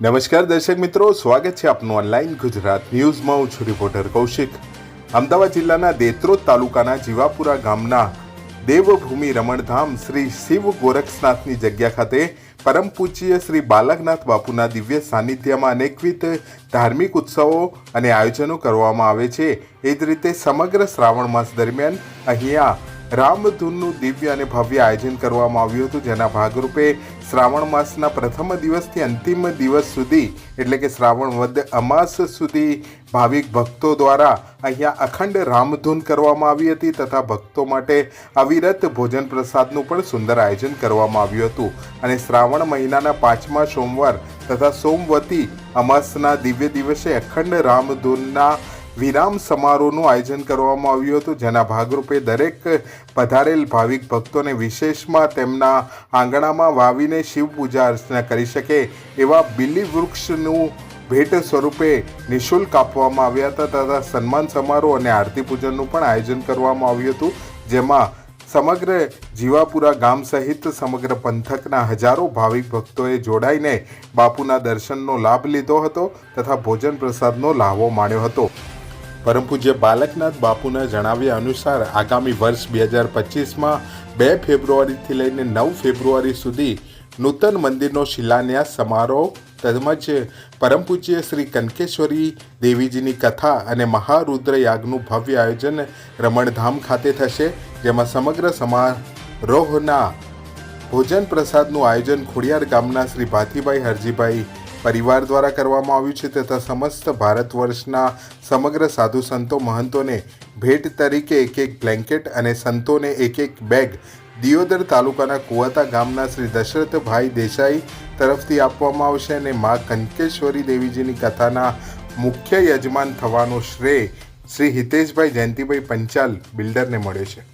નમસ્કાર દર્શક મિત્રો, સ્વાગત છે આપનું ઓનલાઈન ગુજરાત ન્યૂઝમાં. હું છું રિપોર્ટર કૌશિક. અમદાવાદ જિલ્લાના દેત્રોદ તાલુકાના જીવાપુરા ગામના દેવભૂમિ રમણધામ શ્રી શિવ ગોરખનાથની જગ્યા ખાતે પરમ પૂજ્ય શ્રી બાલકનાથ બાપુના દિવ્ય સાનિધ્યમાં અનેકવિધ ધાર્મિક ઉત્સવો અને આયોજનો કરવામાં આવે છે. એ જ રીતે સમગ્ર શ્રાવણ માસ દરમિયાન અહીંયા રામધૂનનું દિવ્ય અને ભવ્ય આયોજન કરવામાં આવ્યું હતું, જેના ભાગરૂપે શ્રાવણ માસના પ્રથમ દિવસથી અંતિમ દિવસ સુધી, એટલે કે શ્રાવણ વદ અમાસ સુધી, ભાવિક ભક્તો દ્વારા અહીંયા અખંડ રામધૂન કરવામાં આવી હતી તથા ભક્તો માટે અવિરત ભોજન પ્રસાદનું પણ સુંદર આયોજન કરવામાં આવ્યું હતું. અને શ્રાવણ મહિનાના પાંચમા સોમવાર તથા સોમવતી અમાસના દિવ્ય દિવસે અખંડ રામધૂનના વિરામ સમારોહનું આયોજન કરવામાં આવ્યું હતું, જેના ભાગરૂપે દરેક પધારેલ ભાવિક ભક્તોને વિશેષમાં તેમના આંગણામાં વાવીને શિવ પૂજા અર્ચના કરી શકે એવા બિલી વૃક્ષનું ભેટ સ્વરૂપે નિઃશુલ્ક આપવામાં આવ્યા હતા તથા સન્માન સમારોહ અને આરતી પૂજનનું પણ આયોજન કરવામાં આવ્યું હતું, જેમાં સમગ્ર જીવાપુરા ગામ સહિત સમગ્ર પંથકના હજારો ભાવિક ભક્તોએ જોડાઈને બાપુના દર્શનનો લાભ લીધો હતો તથા ભોજન પ્રસાદનો લાહવો માણ્યો હતો. પરમ પૂજ્ય બાલકનાથ બાપુના જણાવ્યા અનુસાર આગામી વર્ષ બે હજાર પચીસમાં બે ફેબ્રુઆરીથી લઈને નવ ફેબ્રુઆરી સુધી નૂતન મંદિરનો શિલાન્યાસ સમારોહ તેમજ પરમ પૂજ્ય શ્રી કનકેશ્વરી દેવીજીની કથા અને મહારુદ્ર યાગનું ભવ્ય આયોજન રમણધામ ખાતે થશે, જેમાં સમગ્ર સમારોહના ભોજન પ્રસાદનું આયોજન ખોડિયાર ગામના શ્રી ભાતીભાઈ હરજીભાઈ પરિવાર દ્વારા કરવામાં આવ્યું છે તથા સમસ્ત ભારત વર્ષના સમગ્ર સાધુ સંતો મહંતોને ભેટ તરીકે એક એક બ્લેન્કેટ અને સંતોને એક એક બેગ દિયોદર તાલુકાના કુવાતા ગામના શ્રી દશરથભાઈ દેસાઈ તરફથી આપવામાં આવશે અને મા કંકેશ્વરી દેવીજીની કથાના મુખ્ય યજમાન થવાનો શ્રેય શ્રી હિતેશભાઈ જયંતિભાઈ પંચાલ બિલ્ડરને મળે છે.